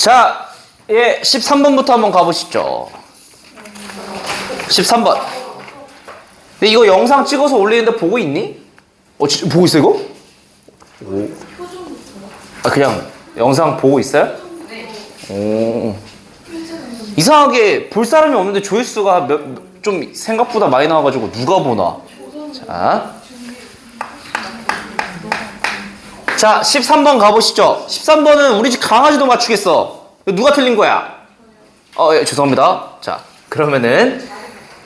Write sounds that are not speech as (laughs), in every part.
자, 예, 13번부터 한번 가보시죠. 13번. 근데 이거 영상 찍어서 올리는데 보고 있니? 어, 지, 보고 있어, 이거? 오. 아, 그냥 영상 보고 있어요? 오. 이상하게 볼 사람이 없는데 조회수가 몇, 좀 생각보다 많이 나와가지고 누가 보나? 자. 자, 13번 가보시죠. 13번은 우리 집 강아지도 맞추겠어. 누가 틀린 거야? 어, 예, 죄송합니다. 자, 그러면은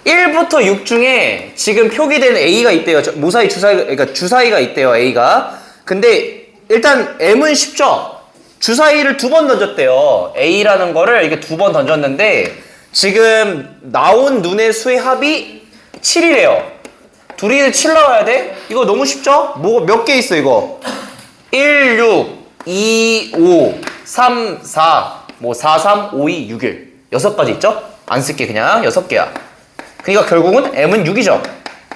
1부터 6 중에 지금 표기된 A가 있대요. 저- 모사이 주사위, 그러니까 주사위가 있대요, A가. 근데 일단 M은 쉽죠? 주사위를 두 번 던졌대요. A라는 거를 이렇게 두 번 던졌는데 지금 나온 눈의 수의 합이 7이래요. 둘이 7 나와야 돼? 이거 너무 쉽죠? 뭐, 몇 개 있어, 이거? 1, 6, 2, 5, 3, 4, 뭐 4, 3, 5, 2, 6, 1. 여섯 가지 있죠? 안 쓸게 그냥 여섯 개야. 그러니까 결국은 M은 6이죠.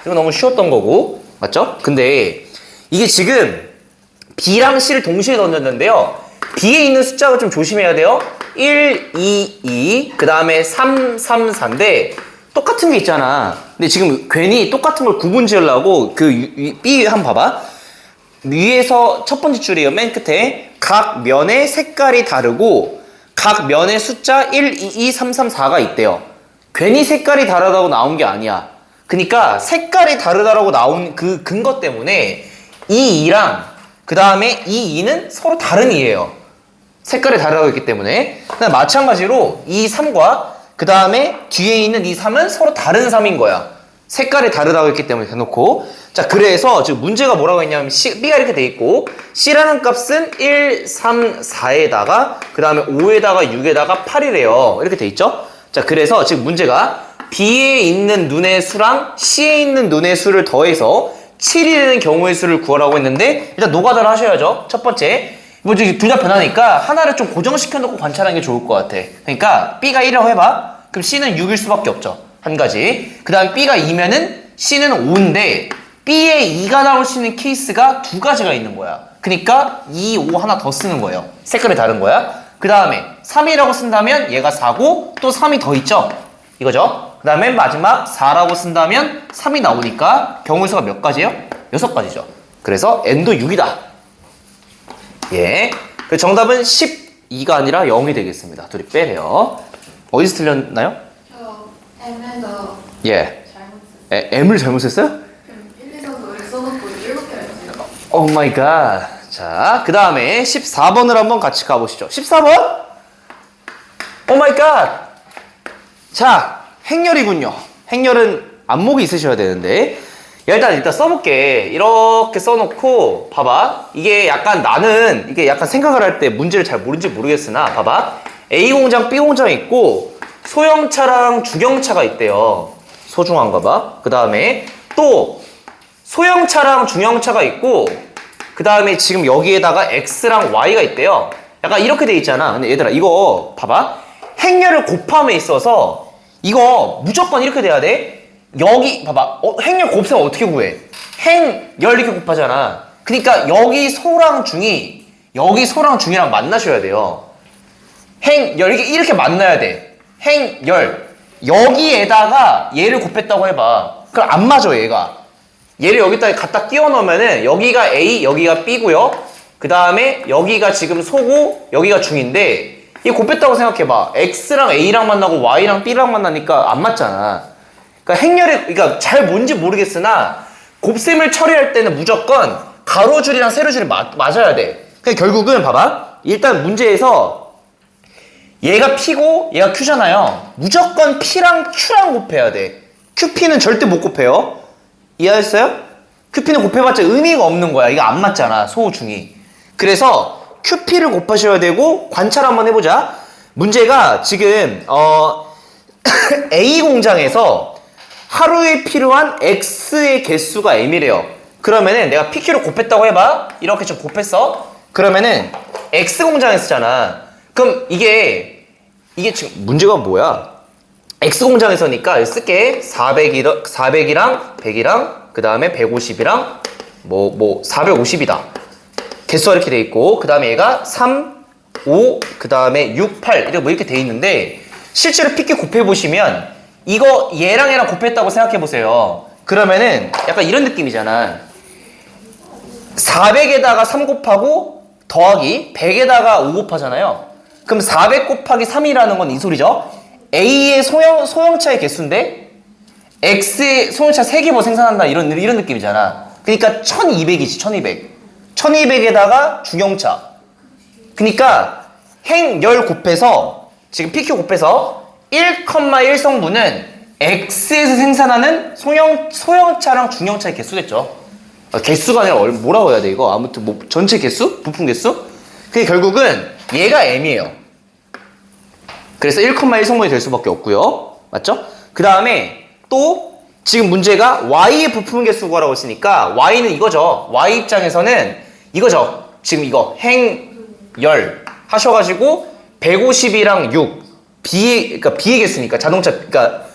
이거 너무 쉬웠던 거고. 맞죠? 근데 이게 지금 B랑 C를 동시에 던졌는데요. B에 있는 숫자가 좀 조심해야 돼요. 1, 2, 2, 그 다음에 3, 3, 4인데 똑같은 게 있잖아. 근데 지금 괜히 똑같은 걸 구분 지으려고 그 B 한번 봐봐. 위에서 첫 번째 줄이에요. 맨 끝에 각 면의 색깔이 다르고 각 면의 숫자 1, 2, 2, 3, 3, 4가 있대요. 괜히 색깔이 다르다고 나온 게 아니야. 그러니까 색깔이 다르다라고 나온 그 근거 때문에 이 2랑 그 다음에 이 2는 서로 다른 2예요. 색깔이 다르다고 했기 때문에 마찬가지로 이 3과 그 다음에 뒤에 있는 이 3은 서로 다른 3인 거야. 색깔이 다르다고 했기 때문에 대놓고 자 그래서 지금 문제가 뭐라고 했냐면 C, B가 이렇게 돼 있고 C라는 값은 1, 3, 4에다가 그 다음에 5에다가 6에다가 8이래요. 이렇게 돼 있죠? 자 그래서 지금 문제가 B에 있는 눈의 수랑 C에 있는 눈의 수를 더해서 7이 되는 경우의 수를 구하라고 했는데 일단 노가다를 하셔야죠. 첫 번째 뭐둘다 변하니까 하나를 좀 고정시켜 놓고 관찰하는 게 좋을 것 같아. 그러니까 B가 1이라고 해봐. 그럼 C는 6일 수밖에 없죠. 한 가지. 그 다음에 B가 2면은 C는 5인데 B에 2가 나올 수 있는 케이스가 두 가지가 있는 거야. 그러니까 2, 5 하나 더 쓰는 거예요. 색깔이 다른 거야. 그 다음에 3이라고 쓴다면 얘가 4고 또 3이 더 있죠. 이거죠. 그 다음에 마지막 4라고 쓴다면 3이 나오니까 경우의 수가 몇 가지예요? 여섯 가지죠. 그래서 n도 6이다. 예. 그 정답은 12가 아니라 0이 되겠습니다. 둘이 빼래요. 어디서 틀렸나요? M에서 예. 에, M을 잘못했어요? 그럼 1, 2, 3, 4를 써놓고 7개를 했어요. 오 마이 갓. 자, 그 다음에 14번을 한번 같이 가보시죠. 14번? 오 마이 갓. 자, 행렬이군요. 행렬은 안목이 있으셔야 되는데. 야, 일단, 일단 써볼게. 이렇게 써놓고, 봐봐. 이게 약간 나는, 이게 약간 생각을 할 때 문제를 잘 모르는지 모르겠으나, 봐봐. A 공장, B 공장 있고, 소형차랑 중형차가 있대요. 소중한가 봐. 그 다음에 또, 소형차랑 중형차가 있고 그 다음에 지금 여기에다가 X랑 Y가 있대요. 약간 이렇게 돼 있잖아. 근데 얘들아 이거 봐봐. 행렬을 곱함에 있어서 이거 무조건 이렇게 돼야 돼. 여기 봐봐. 어, 행렬 곱셈 어떻게 구해? 행열 이렇게 곱하잖아. 그러니까 여기 소랑 중이 여기 소랑 중이랑 만나셔야 돼요. 행열 이렇게, 이렇게 만나야 돼. 행열 여기에다가 얘를 곱했다고 해봐. 그럼 안 맞아 얘가. 얘를 여기다 갖다 끼워 넣으면은 여기가 A, 여기가 B고요. 그 다음에 여기가 지금 소고 여기가 중인데 얘 곱했다고 생각해봐. X랑 A랑 만나고 Y랑 B랑 만나니까 안 맞잖아. 그러니까 행렬이 그러니까 잘 뭔지 모르겠으나 곱셈을 처리할 때는 무조건 가로줄이랑 세로줄이 맞, 맞아야 돼. 그러니까 결국은 봐봐. 일단 문제에서 얘가 P고 얘가 Q잖아요. 무조건 P랑 Q랑 곱해야 돼. QP는 절대 못 곱해요. 이해하셨어요? QP는 곱해봤자 의미가 없는 거야. 이거 안 맞잖아. 소중이. 그래서 QP를 곱하셔야 되고 관찰 한번 해보자. 문제가 지금 어 (coughs) A 공장에서 하루에 필요한 X의 개수가 M이래요. 그러면은 내가 PQ를 곱했다고 해봐. 이렇게 좀 곱했어. 그러면은 X 공장에 쓰잖아. 그럼 이게 이게 지금 문제가 뭐야? X 공장에서니까 쓸게 400이 400이랑 100이랑 그 다음에 150이랑 뭐 뭐 450이다. 개수가 이렇게 돼 있고 그 다음에 얘가 3, 5, 그 다음에 6, 8 이렇게 뭐 이렇게 돼 있는데 실제로 PQ 곱해 보시면 이거 얘랑 얘랑 곱했다고 생각해 보세요. 그러면은 약간 이런 느낌이잖아. 400에다가 3 곱하고 더하기 100에다가 5 곱하잖아요. 그럼 400 곱하기 3이라는 건 이 소리죠. A의 소형, 소형차의 개수인데 X의 소형차 3개 뭐 생산한다 이런, 이런 느낌이잖아. 그러니까 1200이지 1200. 1200에다가 중형차. 그러니까 행열 곱해서 지금 PQ 곱해서 1,1 성분은 X에서 생산하는 소형, 소형차랑 중형차의 개수겠죠. 아, 개수가 아니라 얼- 뭐라고 해야 돼 이거 아무튼 뭐 전체 개수 부품 개수 그게 결국은 얘가 m이에요 그래서 1,1 성분이 될 수밖에 없고요 맞죠 그 다음에 또 지금 문제가 y의 부품 개수 구하라고 했으니까 y는 이거죠 y 입장에서는 이거죠 지금 이거 행열 하셔가지고 150이랑 6 b 그러니까 b의 개수니까 자동차 그러니까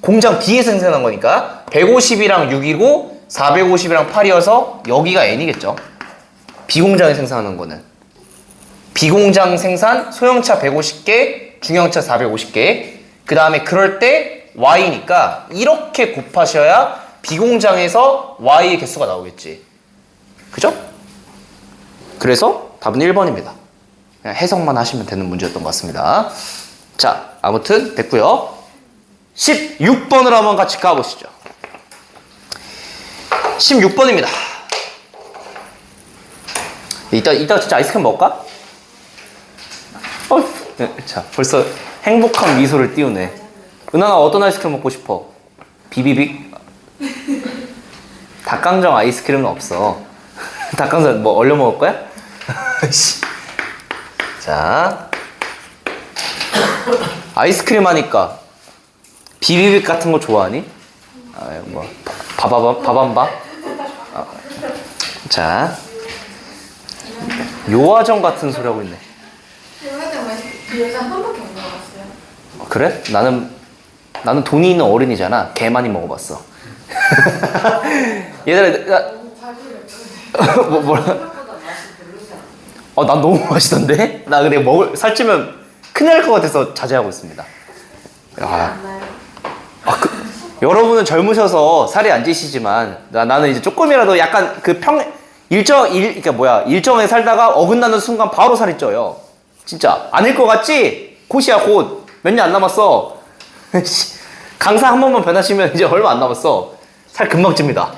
공장 B에서 생산한 거니까 150이랑 6이고 450이랑 8이어서 여기가 N이겠죠. B공장에 생산하는 거는. B공장 생산 소형차 150개, 중형차 450개. 그 다음에 그럴 때 Y니까 이렇게 곱하셔야 B공장에서 Y의 개수가 나오겠지. 그죠? 그래서 답은 1번입니다. 그냥 해석만 하시면 되는 문제였던 것 같습니다. 자, 아무튼 됐고요. 16번으로 한번 같이 가보시죠. 16번입니다. 이따, 이따 진짜 아이스크림 먹을까? 어, 네, 자, 벌써 행복한 미소를 띄우네. 은하나 어떤 아이스크림 먹고 싶어? 비비빅? (laughs) 닭강정 아이스크림은 없어. (laughs) 닭강정 뭐 얼려 먹을 거야? (laughs) 씨. 자, 아이스크림 하니까 비비빅 같은 거 좋아하니? 아, 뭐 바바바 바밤바? 아, 자, 요화정 같은 소리 하고 있네. 요즘 그 여자 한 번밖에 못 먹어봤어요. 어, 그래? 나는 나는 돈이 있는 어른이잖아. 개 많이 먹어봤어. (laughs) 얘들아, 나, 너무 자기를 (laughs) 뭐 뭐라? 어, 난 너무 (laughs) 맛있던데? 나 근데 먹을 살찌면 큰일 날 것 같아서 자제하고 있습니다. 아, 안 나요. 아, 그, 여러분은 젊으셔서 살이 안 찌시지만 나, 나는 이제 조금이라도 약간 그 평 일정 일 그러니까 뭐야 일정에 살다가 어긋나는 순간 바로 살이 쪄요. 진짜 아닐 것 같지? 곧이야 곧 몇 년 안 남았어. 씨, (laughs) 강사 한 번만 변하시면 이제 얼마 안 남았어. 살 금방 찝니다.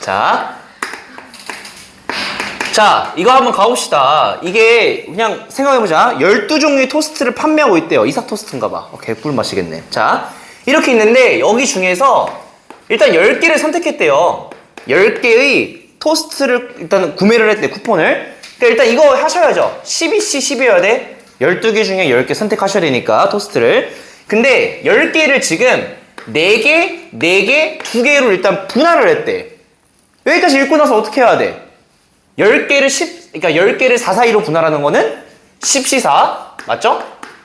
자. 자, 이거 한번 가봅시다. 이게 그냥 생각해보자. 12종류의 토스트를 판매하고 있대요. 이삭 토스트인가 봐. 어, 개꿀 맛이겠네. 자, 이렇게 있는데 여기 중에서 일단 10개를 선택했대요. 10개의 토스트를 일단 구매를 했대, 쿠폰을. 그러니까 일단 이거 하셔야죠. 12시 10이어야 돼. 12개 중에 10개 선택하셔야 되니까, 토스트를. 근데 10개를 지금 4개, 4개, 2개로 일단 분할을 했대. 여기까지 읽고 나서 어떻게 해야 돼? 10개를 10, 그러니까 10개를 4, 4, 2로 분할하는 거는 10시사, 맞죠?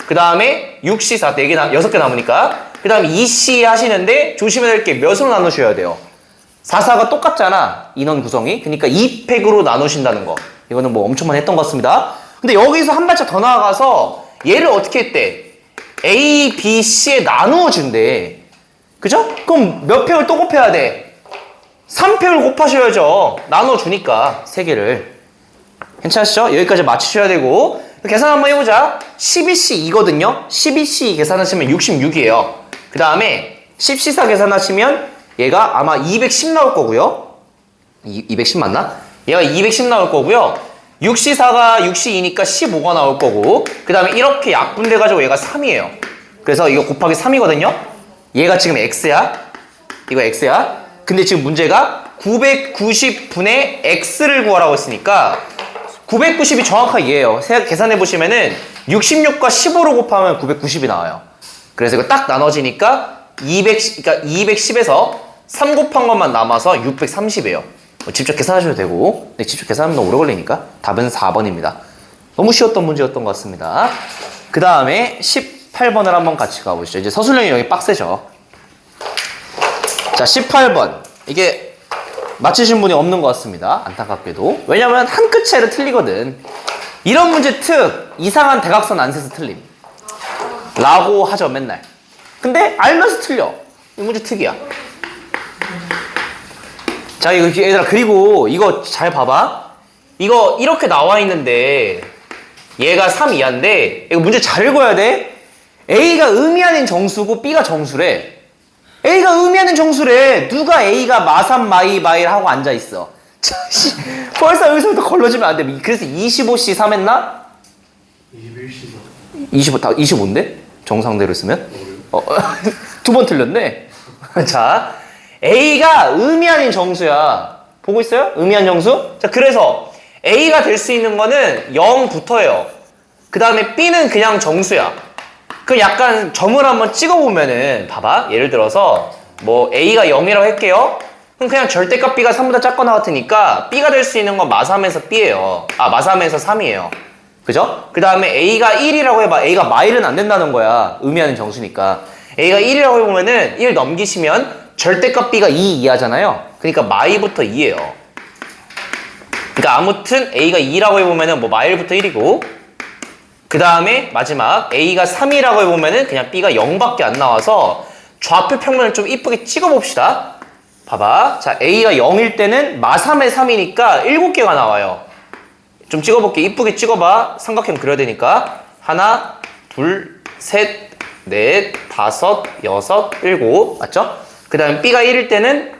그 다음에 6시사, 4개, 남, 6개 남으니까. 그 다음에 2시 하시는데 조심해야 될 게 몇으로 나누셔야 돼요? 4, 4가 똑같잖아. 인원 구성이. 그러니까 2팩으로 나누신다는 거. 이거는 뭐 엄청 많이 했던 것 같습니다. 근데 여기서 한 발짝 더 나아가서 얘를 어떻게 했대? A, B, C에 나누어 준대. 그죠? 그럼 몇 팩을 또 곱해야 돼? 3팩을 곱하셔야죠. 나눠 주니까, 3개를. 괜찮으시죠? 여기까지 맞추셔야 되고. 계산 한번 해보자. 12C2거든요? 12C 계산하시면 66이에요. 그 다음에 10C4 계산하시면 얘가 아마 210 나올 거고요. 이, 210 맞나? 얘가 210 나올 거고요. 6C4가 6C2니까 15가 나올 거고. 그 다음에 이렇게 약분돼가지고 얘가 3이에요. 그래서 이거 곱하기 3이거든요? 얘가 지금 X야. 이거 X야. 근데 지금 문제가 990분의 X를 구하라고 했으니까 990이 정확하게 얘예요. 세- 계산해 보시면은 66과 15로 곱하면 990이 나와요. 그래서 이거 딱 나눠지니까 200, 그러니까 210에서 3 곱한 것만 남아서 630이에요. 뭐 직접 계산하셔도 되고, 근데 직접 계산하면 너무 오래 걸리니까 답은 4번입니다. 너무 쉬웠던 문제였던 것 같습니다. 그 다음에 18번을 한번 같이 가보시죠. 이제 서술형이 여기 빡세죠. 자, 18번. 이게 맞히신 분이 없는 것 같습니다. 안타깝게도. 왜냐면 한끗 차이로 틀리거든. 이런 문제 특 이상한 대각선 안 세서 틀림. 라고 하죠 맨날. 근데 알면서 틀려. 이 문제 특이야. 자 이거 얘들아 그리고 이거 잘 봐봐. 이거 이렇게 나와 있는데 얘가 3 이하인데 이거 문제 잘 읽어야 돼. A가 의미하는 정수고 B가 정수래. A가 의미하는 정수래. 누가 A가 마삼 마이 마일 하고 앉아 있어. (laughs) 자, 씨, 벌써 여기서부터 걸러지면 안 돼. 그래서 25C 3 했나? 21시간 25, 다 25인데? 정상대로 쓰면? 어, (laughs) 두 번 틀렸네. (laughs) 자, A가 의미 아닌 정수야. 보고 있어요? 의미 아닌 정수? 자, 그래서 A가 될 수 있는 거는 0부터예요. 그 다음에 B는 그냥 정수야. 그 약간 점을 한번 찍어보면은, 봐봐. 예를 들어서, 뭐, A가 0이라고 할게요. 그럼 그냥 절대값 B가 3보다 작거나 같으니까, B가 될 수 있는 건 마3에서 B예요. 아, 마3에서 3이에요. 그죠? 그 다음에 A가 1이라고 해봐. A가 마일은 안 된다는 거야. 의미하는 정수니까. A가 1이라고 해보면은 1 넘기시면 절대값 B가 2 이하잖아요. 그러니까 마이부터 2예요. 그러니까 아무튼 A가 2라고 해보면은 뭐 마일부터 1이고 그 다음에 마지막 A가 3이라고 해보면은 그냥 B가 0밖에 안 나와서 좌표 평면을 좀 이쁘게 찍어봅시다. 봐봐. 자, A가 0일 때는 마3의 3이니까 7개가 나와요. 좀 찍어볼게. 이쁘게 찍어봐. 삼각형 그려야 되니까. 하나, 둘, 셋, 넷, 다섯, 여섯, 일곱. 맞죠? 그 다음 B가 1일 때는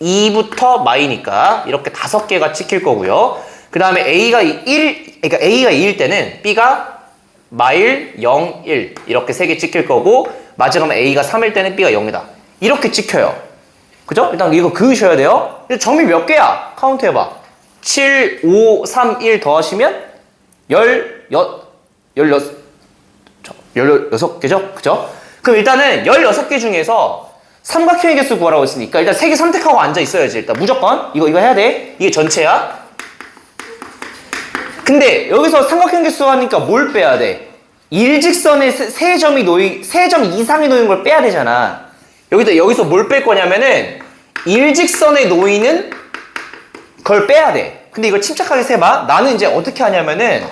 2부터 마이니까 이렇게 다섯 개가 찍힐 거고요. 그 다음에 A가 1, 그러니까 A가 2일 때는 B가 마일 0, 1 이렇게 세 개 찍힐 거고 마지막에 A가 3일 때는 B가 0이다. 이렇게 찍혀요. 그죠? 일단 이거 그으셔야 돼요. 점이 몇 개야? 카운트 해봐. 7, 5, 3, 1 더하시면 10, 16, 16개죠? 그죠? 그럼 일단은 16개 중에서 삼각형의 개수 구하라고 했으니까 일단 3개 선택하고 앉아 있어야지. 일단 무조건. 이거, 이거 해야 돼. 이게 전체야. 근데 여기서 삼각형 개수 하니까 뭘 빼야 돼? 일직선에 세, 세 점이 놓이, 세 점 이상이 놓이는 걸 빼야 되잖아. 여기다, 여기서 뭘 뺄 거냐면은 일직선에 놓이는 그걸 빼야 돼. 근데 이걸 침착하게 세봐. 나는 이제 어떻게 하냐면은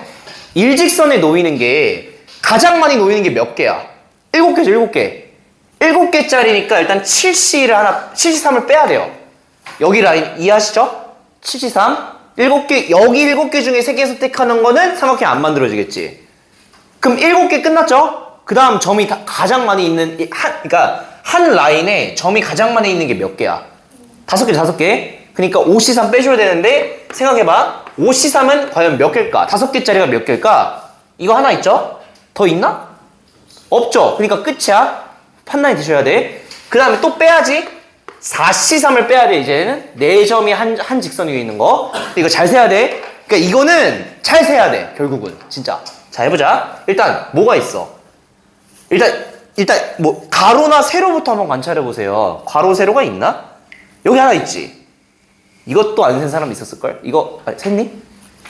일직선에 놓이는 게 가장 많이 놓이는 게 몇 개야? 일곱 개죠, 일곱 개. 일곱 개짜리니까 일단 7C를 하나, 7C3을 빼야 돼요. 여기 라인 이해하시죠? 7C3. 일곱 개, 여기 일곱 개 중에 세개 선택하는 거는 삼각형 안 만들어지겠지. 그럼 일곱 개 끝났죠? 그 다음 점이 다- 가장 많이 있는, 이 한, 그니까 한 라인에 점이 가장 많이 있는 게 몇 개야? 다섯 개, 다섯 개. 그러니까 5C3 빼줘야 되는데 생각해봐. 5C3은 과연 몇 개일까? 다섯 개짜리가 몇 개일까? 이거 하나 있죠? 더 있나? 없죠. 그러니까 끝이야. 판단이 되셔야 돼. 그 다음에 또 빼야지. 4C3을 빼야 돼, 이제는. 네 점이 한, 한 직선 위에 있는 거. 이거 잘 세야 돼. 그러니까 이거는 잘 세야 돼, 결국은. 진짜. 자, 해보자. 일단, 뭐가 있어? 일단, 일단, 뭐, 가로나 세로부터 한번 관찰해 보세요. 괄호, 세로가 있나? 여기 하나 있지. 이것도 안 센 사람 있었을걸? 이거, 아, 샜니?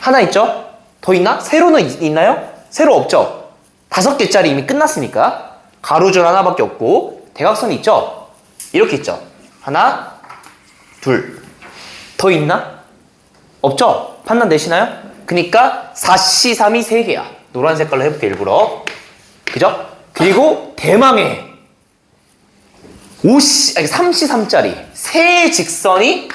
하나 있죠? 더 있나? 세로는 있, 있나요? 세로 없죠? 다섯 개짜리 이미 끝났으니까. 가로줄 하나밖에 없고, 대각선이 있죠? 이렇게 있죠? 하나, 둘. 더 있나? 없죠? 판단 되시나요? 그니까 4C, 3이 3개야. 노란 색깔로 해볼게, 일부러. 그죠? 그리고 대망의 5C, 아니 3C3짜리 세 직선이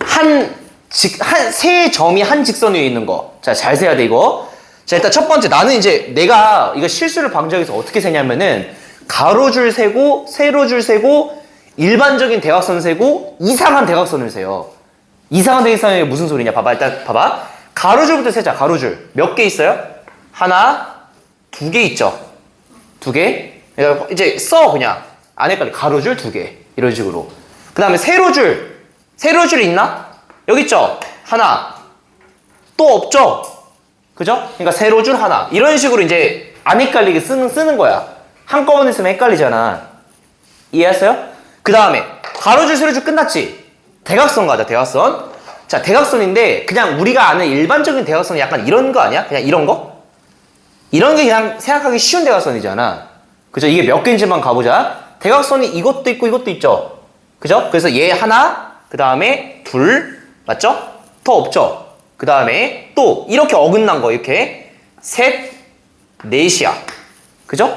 한 직, 한, 세 점이 한 직선 위에 있는 거. 자, 잘 세야 돼, 이거. 자, 일단 첫 번째, 나는 이제 내가 이거 실수를 방지하기 위해서 어떻게 세냐면은, 가로줄 세고, 세로줄 세고, 일반적인 대각선 세고, 이상한 대각선을 세요. 이상한 대각선이 무슨 소리냐? 봐봐, 일단 봐봐. 가로줄부터 세자, 가로줄. 몇 개 있어요? 하나, 두 개 있죠? 두 개? 그러니까 이제 써, 그냥. 안 헷갈려. 가로줄 두 개. 이런 식으로. 그 다음에 세로줄. 세로줄 있나? 여기 있죠? 하나. 또 없죠? 그죠? 그러니까 세로 줄 하나. 이런 식으로 이제 안 헷갈리게 쓰는, 쓰는 거야. 한꺼번에 쓰면 헷갈리잖아. 이해했어요? 그 다음에 가로줄, 세로줄 끝났지? 대각선 가자, 대각선. 자, 대각선인데 그냥 우리가 아는 일반적인 대각선은 약간 이런 거 아니야? 그냥 이런 거? 이런 게 그냥 생각하기 쉬운 대각선이잖아. 그죠? 이게 몇 개인지만 가보자. 대각선이 이것도 있고 이것도 있죠. 그죠? 그래서 얘 하나, 그 다음에 둘, 맞죠? 더 없죠? 그 다음에 또 이렇게 어긋난 거 이렇게 셋, 넷이야. 그죠?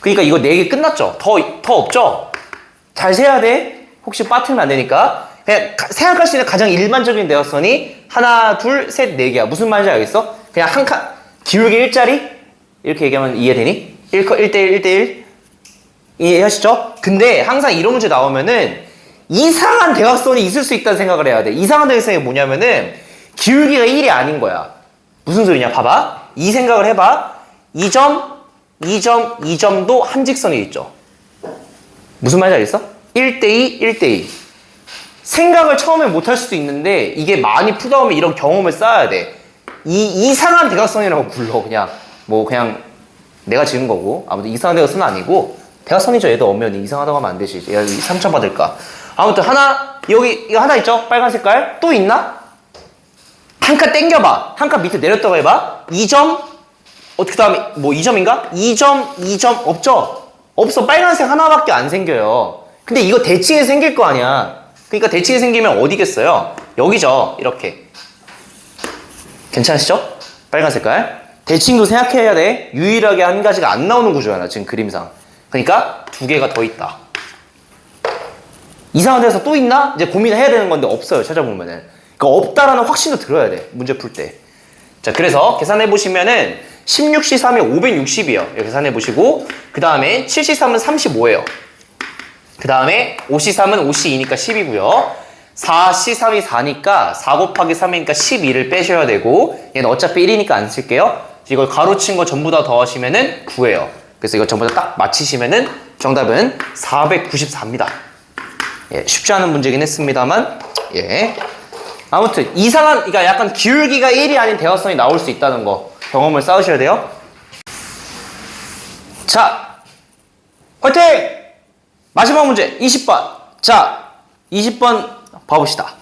그러니까 이거 네 개 끝났죠? 더, 더 없죠? 잘 세야 돼. 혹시 빠뜨리면 안 되니까. 그냥 가- 생각할 수 있는 가장 일반적인 대각선이 하나, 둘, 셋, 네 개야. 무슨 말인지 알겠어? 그냥 한 칸, 기울기 일자리? 이렇게 얘기하면 이해되니? 1, 1대1, 1대1? 이해하시죠? 근데 항상 이런 문제 나오면은 이상한 대각선이 있을 수 있다는 생각을 해야 돼. 이상한 대각선이 뭐냐면은 기울기가 1이 아닌 거야. 무슨 소리냐? 봐봐. 이 생각을 해봐. 2점, 2점, 2점도 한 직선이 있죠. 무슨 말인지 알겠어? 1대2, 1대2. 생각을 처음에 못할 수도 있는데 이게 많이 푸다 보면 이런 경험을 쌓아야 돼. 이 이상한 대각선이라고 불러 그냥 뭐 그냥 내가 지은 거고 아무튼 이상한 대각선은 아니고 대각선이죠. 얘도 엄연히 이상하다고 하면 안 되지. 얘가 이 상처 받을까. 아무튼 하나 여기 이거 하나 있죠? 빨간 색깔 또 있나? 한 칸 땡겨봐. 한 칸 밑에 내렸다고 해봐. 2점 어, 그 다음에 뭐 2점인가? 2점, 2점 없죠? 없어. 빨간색 하나밖에 안 생겨요. 근데 이거 대칭에 생길 거 아니야. 그러니까 대칭에 생기면 어디겠어요? 여기죠. 이렇게. 괜찮으시죠? 빨간 색깔. 대칭도 생각해야 돼. 유일하게 한 가지가 안 나오는 구조야, 지금 그림상. 그러니까 두 개가 더 있다. 이상한 데서 또 있나? 이제 고민을 해야 되는 건데 없어요, 찾아보면은. 그러니까 없다라는 확신도 들어야 돼, 문제 풀 때. 자, 그래서 계산해 보시면은 16C3이 560이에요. 이렇게 계산해 보시고 그 다음에 7C3은 35예요. 그 다음에 5C3은 5C2니까 10이고요. 4C3이 4니까 4 곱하기 3이니까 12를 빼셔야 되고 얘는 어차피 1이니까 안 쓸게요. 이걸 가로친 거 전부 다 더하시면은 9예요. 그래서 이거 전부 다 딱 맞히시면은 정답은 494입니다. 예, 쉽지 않은 문제긴 했습니다만 예. 아무튼 이상한 그러니까 약간 기울기가 1이 아닌 대화성이 나올 수 있다는 거 경험을 쌓으셔야 돼요. 자, 화이팅! 마지막 문제 20번. 자, 20번 봐봅시다.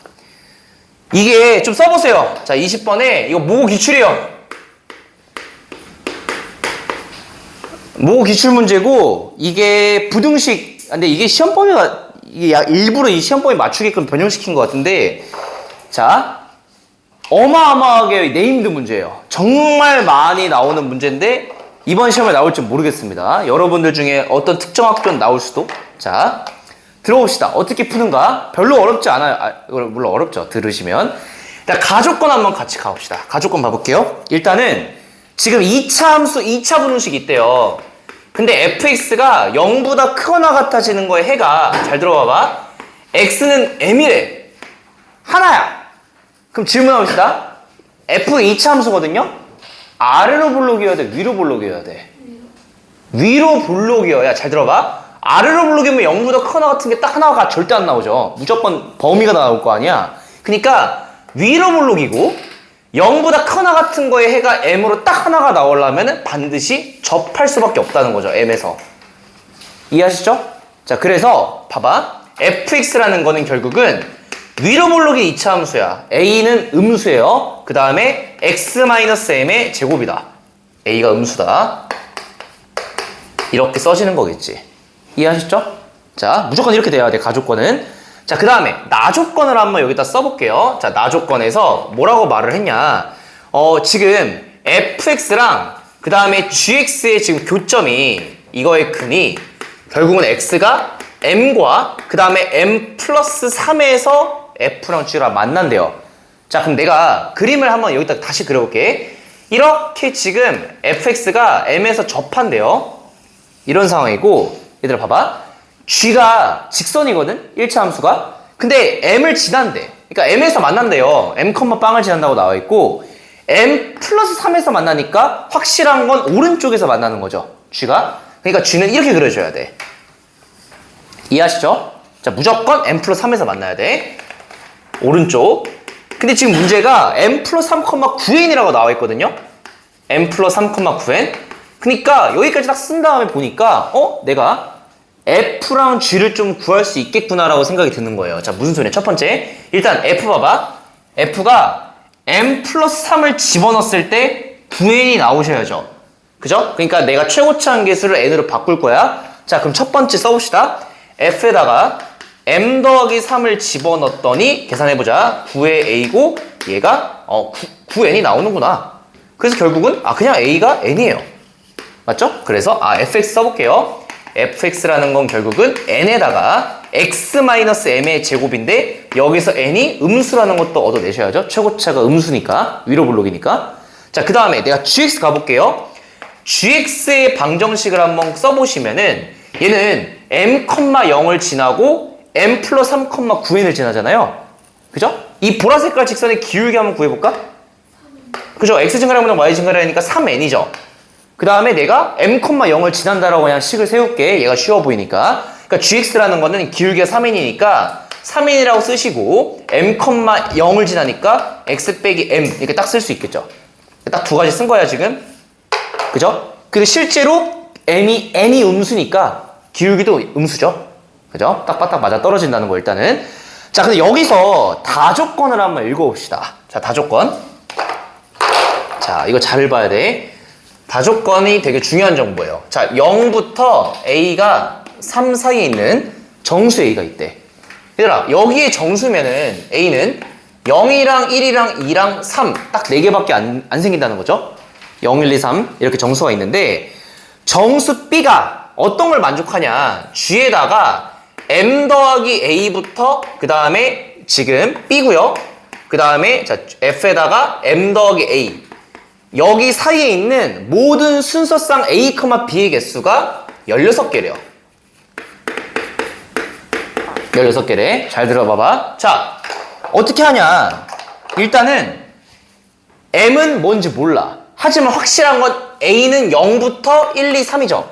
이게 좀 써보세요. 자, 20번에 이거 모고 기출이에요. 모고 기출 문제고 이게 부등식. 근데 이게 시험 범위가 이게 야- 일부러 이 시험 범위 맞추게끔 변형시킨 것 같은데 자, 어마어마하게 네임드 문제예요. 정말 많이 나오는 문제인데 이번 시험에 나올지 모르겠습니다. 여러분들 중에 어떤 특정 학교는 나올 수도. 자, 들어봅시다. 어떻게 푸는가? 별로 어렵지 않아요. 아, 물론 어렵죠. 들으시면. 일단 가족권 한번 같이 가봅시다. 가족권 봐볼게요. 일단은 지금 2차 함수, 2차 분식이 있대요. 근데 fx가 0보다 크거나 같아지는 거에 해가 잘 들어봐봐. x는 m이래. 하나야. 그럼 질문해봅시다. f 2차 함수거든요? 아래로 볼록이어야 돼? 위로 볼록이어야 돼? 위로 볼록이어야 잘 들어봐. 아래로 볼록이면 0보다 크거나 같은 게 딱 하나가 절대 안 나오죠. 무조건 범위가 나올 거 아니야. 그러니까 위로 볼록이고 0보다 크거나 같은 거에 해가 m으로 딱 하나가 나오려면 반드시 접할 수밖에 없다는 거죠. m에서. 이해하시죠? 자, 그래서 봐봐. fx라는 거는 결국은 위로 볼록이 2차 함수야. a는 음수예요. 그 다음에 x-m의 제곱이다. a가 음수다. 이렇게 써지는 거겠지. 이해하셨죠? 자, 무조건 이렇게 돼야 돼, 가족권은. 자, 그 다음에 나조건을 한번 여기다 써볼게요. 자, 나조건에서 뭐라고 말을 했냐. 어, 지금 fx랑 그 다음에 gx의 지금 교점이 이거의 근이 결국은 x가 m과 그 다음에 m 플러스 3에서 f랑 g랑 만난대요. 자, 그럼 내가 그림을 한번 여기다 다시 그려볼게. 이렇게 지금 fx가 m에서 접한대요. 이런 상황이고 얘들아 봐봐. G가 직선이거든? 1차 함수가. 근데 m을 지난대. 그러니까 m에서 만난대요. M, 빵을 지난다고 나와 있고 m 플러스 3에서 만나니까 확실한 건 오른쪽에서 만나는 거죠. G가. 그러니까 g는 이렇게 그려줘야 돼. 이해하시죠? 자 무조건 m 플러스 3에서 만나야 돼 오른쪽 근데 지금 문제가 m 플러스 3,9n이라고 나와 있거든요 m 플러스 3,9n 그러니까 여기까지 딱 쓴 다음에 보니까 어 내가 f랑 g를 좀 구할 수 있겠구나라고 생각이 드는 거예요. 자 무슨 소리냐? 첫 번째 일단 f 봐봐. f가 m 플러스 3을 집어넣었을 때 9n이 나오셔야죠. 그죠? 그러니까 내가 최고치 한계수를 n으로 바꿀 거야. 자 그럼 첫 번째 써봅시다. f에다가 m 더하기 3을 집어넣었더니 계산해보자. 9의 a고 얘가 어 9, 9n이 나오는구나. 그래서 결국은 아 그냥 a가 n이에요. 맞죠? 그래서 아 fx 써볼게요. fx라는 건 결국은 n에다가 x-m의 제곱인데 여기서 n이 음수라는 것도 얻어내셔야죠. 최고차가 음수니까 위로 블록이니까. 자 그 다음에 내가 gx 가볼게요. gx의 방정식을 한번 써보시면은 얘는 m, 0을 지나고 m 플러스 3, 9n을 지나잖아요. 그죠? 이 보라색깔 직선의 기울기 한번 구해볼까? 그죠? x 증가량분의 y 증가량이니까 3n이죠. 그 다음에 내가 m, 0을 지난다라고 그냥 식을 세울게. 얘가 쉬워 보이니까. 그러니까 gx라는 거는 기울기가 3n이니까 3n이라고 쓰시고 m, 0을 지나니까 x 빼기 m 이렇게 딱 쓸 수 있겠죠. 딱 두 가지 쓴 거야 지금. 그죠? 근데 실제로 m이 n이 음수니까 기울기도 음수죠. 그죠? 딱바딱 맞아 떨어진다는 거 일단은. 자, 근데 여기서 다조건을 한번 읽어봅시다. 자, 다조건. 자, 이거 잘 봐야 돼. 다조건이 되게 중요한 정보예요. 자, 0부터 A가 3 사이에 있는 정수 A가 있대. 얘들아, 여기에 정수면은 A는 0이랑 1이랑 2랑 3, 딱 4개밖에 안, 안 생긴다는 거죠. 0, 1, 2, 3 이렇게 정수가 있는데 정수 B가 어떤 걸 만족하냐 G에다가 M 더하기 A부터 그 다음에 지금 B고요 그 다음에 자 F에다가 M 더하기 A 여기 사이에 있는 모든 순서상 A, B의 개수가 16개래요 16개래 잘 들어봐봐 자 어떻게 하냐 일단은 M은 뭔지 몰라. 하지만 확실한 건 A는 0부터 1, 2, 3이죠.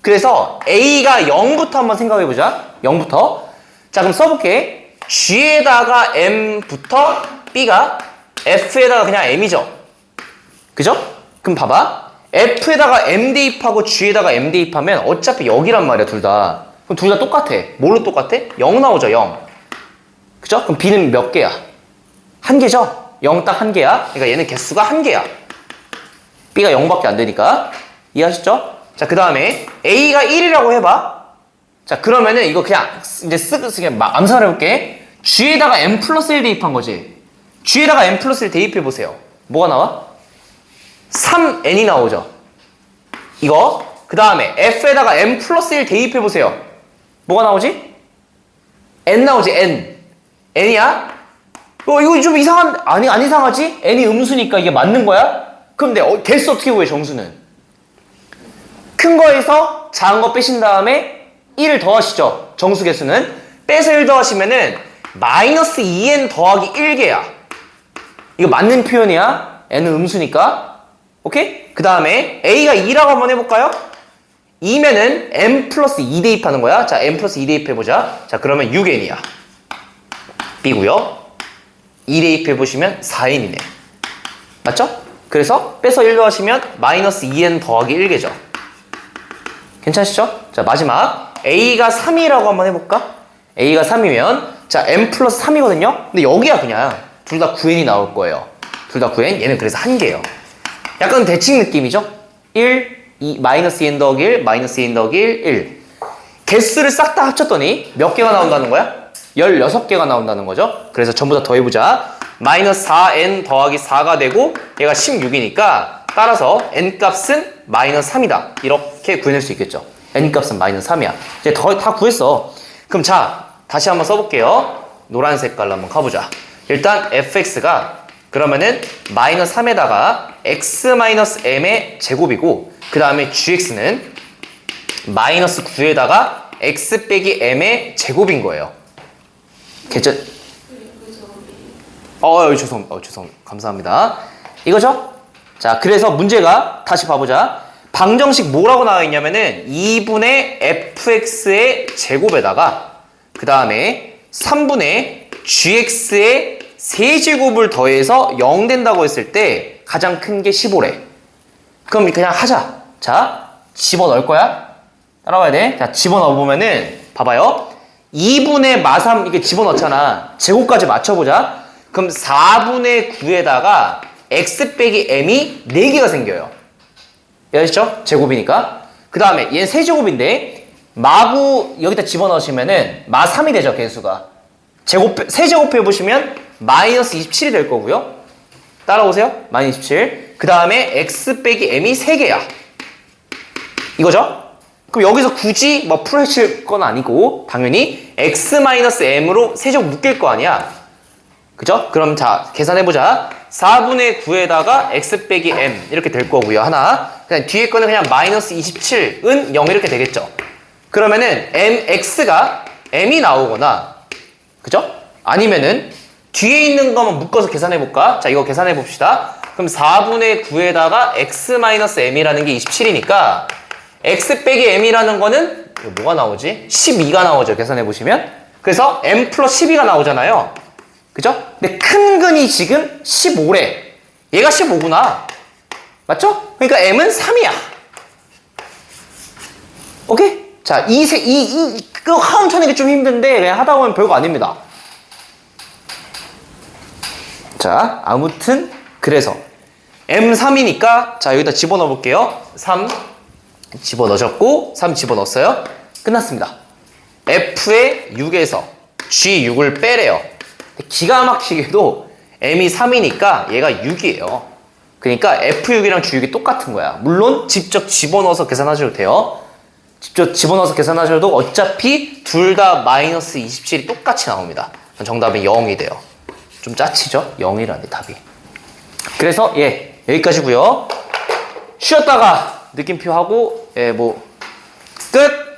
그래서 A가 0부터 한번 생각해보자. 0부터. 자, 그럼 써볼게. G에다가 M부터 B가 F에다가 그냥 M이죠. 그죠? 그럼 봐봐. F에다가 M 대입하고 G에다가 M 대입하면 어차피 여기란 말이야, 둘 다. 그럼 둘 다 똑같아. 뭘로 똑같아? 0 나오죠, 0. 그죠? 그럼 B는 몇 개야? 한 개죠? 0 딱 한 개야. 그러니까 얘는 개수가 한 개야. B가 0밖에 안 되니까. 이해하셨죠? 자, 그 다음에 A가 1이라고 해봐. 자, 그러면은 이거 그냥 이제 쓰, 쓰, 그냥 막 암산을 해볼게. G에다가 M 플러스 1 대입한 거지. G에다가 M 플러스 1 대입해보세요. 뭐가 나와? 3N이 나오죠. 이거. 그 다음에 F에다가 M 플러스 1 대입해보세요. 뭐가 나오지? N 나오지, N. N이야? 어, 이거 좀 이상한, 아니, 안 이상하지? n이 음수니까 이게 맞는 거야? 그럼 내 어, 개수 어떻게 구해, 정수는? 큰 거에서 작은 거 빼신 다음에 1을 더하시죠. 정수 개수는. 빼서 1 더하시면은 마이너스 2n 더하기 1개야. 이거 맞는 표현이야. n은 음수니까. 오케이? 그 다음에 a가 2라고 한번 해볼까요? 2면은 m 플러스 2 대입하는 거야. 자, m 플러스 2 대입해보자. 자, 그러면 6n이야. b고요 2 대입해보시면 4n이네. 맞죠? 그래서 빼서 1 더하시면 마이너스 2n 더하기 1개죠. 괜찮으시죠? 자, 마지막. A가 3이라고 한번 해볼까? a가 3이면, 자, m 플러스 3이거든요? 근데 여기야, 그냥. 둘 다 9n이 나올 거예요. 둘 다 9n. 얘는 그래서 한 개예요. 약간 대칭 느낌이죠? 1, 2, 마이너스 2n 더하기 1, 마이너스 2n 더하기 1, 1. 개수를 싹 다 합쳤더니 몇 개가 나온다는 거야? 16개가 나온다는 거죠. 그래서 전부 다 더해보자. 마이너스 4n 더하기 4가 되고 얘가 16이니까 따라서 n 값은 마이너스 3이다. 이렇게 구해낼 수 있겠죠. N 값은 마이너스 3이야. 이제 더, 다 구했어. 그럼 자, 다시 한번 써볼게요. 노란 색깔로 한번 가보자. 일단 fx가 그러면은 마이너스 3에다가 x 마이너스 m의 제곱이고 그 다음에 gx는 마이너스 9에다가 x 빼기 m의 제곱인 거예요. 개전 어, 어, 죄송, 어, 죄송, 감사합니다. 이거죠? 자, 그래서 문제가 다시 봐보자. 방정식 뭐라고 나와 있냐면은 2분의 fx의 제곱에다가 그 다음에 3분의 gx의 세제곱을 더해서 0 된다고 했을 때 가장 큰 게 15래. 그럼 그냥 하자. 자, 집어넣을 거야. 따라와야 돼. 자, 집어넣어보면은 봐봐요. 2분의 마3 이게 집어넣잖아. 제곱까지 맞춰보자. 그럼 4분의 9에다가 x 빼기 m이 4개가 생겨요. 이해하시죠? 제곱이니까. 그 다음에 얘는 세제곱인데 마구 여기다 집어넣으시면은 마 3이 되죠, 개수가. 제곱, 세제곱 해 보시면 마이너스 27이 될 거고요. 따라오세요. 마이너스 27. 그 다음에 x 빼기 m이 3개야. 이거죠? 그럼 여기서 굳이 뭐 풀어칠 건 아니고 당연히 x-m으로 세제곱 묶일 거 아니야. 그죠? 그럼 자 계산해보자. 4분의 9에다가 x 빼기 m 이렇게 될 거고요. 하나. 그냥 뒤에 거는 그냥 마이너스 27은 0 이렇게 되겠죠. 그러면은 mx가 m이 나오거나 그죠? 아니면은 뒤에 있는 것만 묶어서 계산해볼까? 자 이거 계산해봅시다. 그럼 4분의 9에다가 x-m이라는 게 27이니까 x 빼기 m이라는 거는 뭐가 나오지? 12가 나오죠. 계산해보시면. 그래서 m 플러스 12가 나오잖아요. 그죠? 근데 큰 근이 지금 15래. 얘가 15구나. 맞죠? 그러니까 m은 3이야. 오케이? 자, 이, 세, 이, 이, 그 카운트 하는 게 좀 힘든데, 그냥 하다 보면 별거 아닙니다. 자, 아무튼, 그래서. M3이니까, 자, 여기다 집어넣어 볼게요. 3 집어넣으셨고, 3 집어넣었어요. 끝났습니다. F의 6에서 G6을 빼래요. 기가 막히게도 M이 3이니까 얘가 6이에요. 그러니까 F6이랑 G6이 똑같은 거야. 물론 직접 집어넣어서 계산하셔도 돼요. 직접 집어넣어서 계산하셔도 어차피 둘 다 마이너스 27이 똑같이 나옵니다. 정답은 0이 돼요. 좀 짜치죠? 0이라니 답이. 그래서 예 여기까지고요. 쉬었다가 느낌표 하고 예뭐 끝.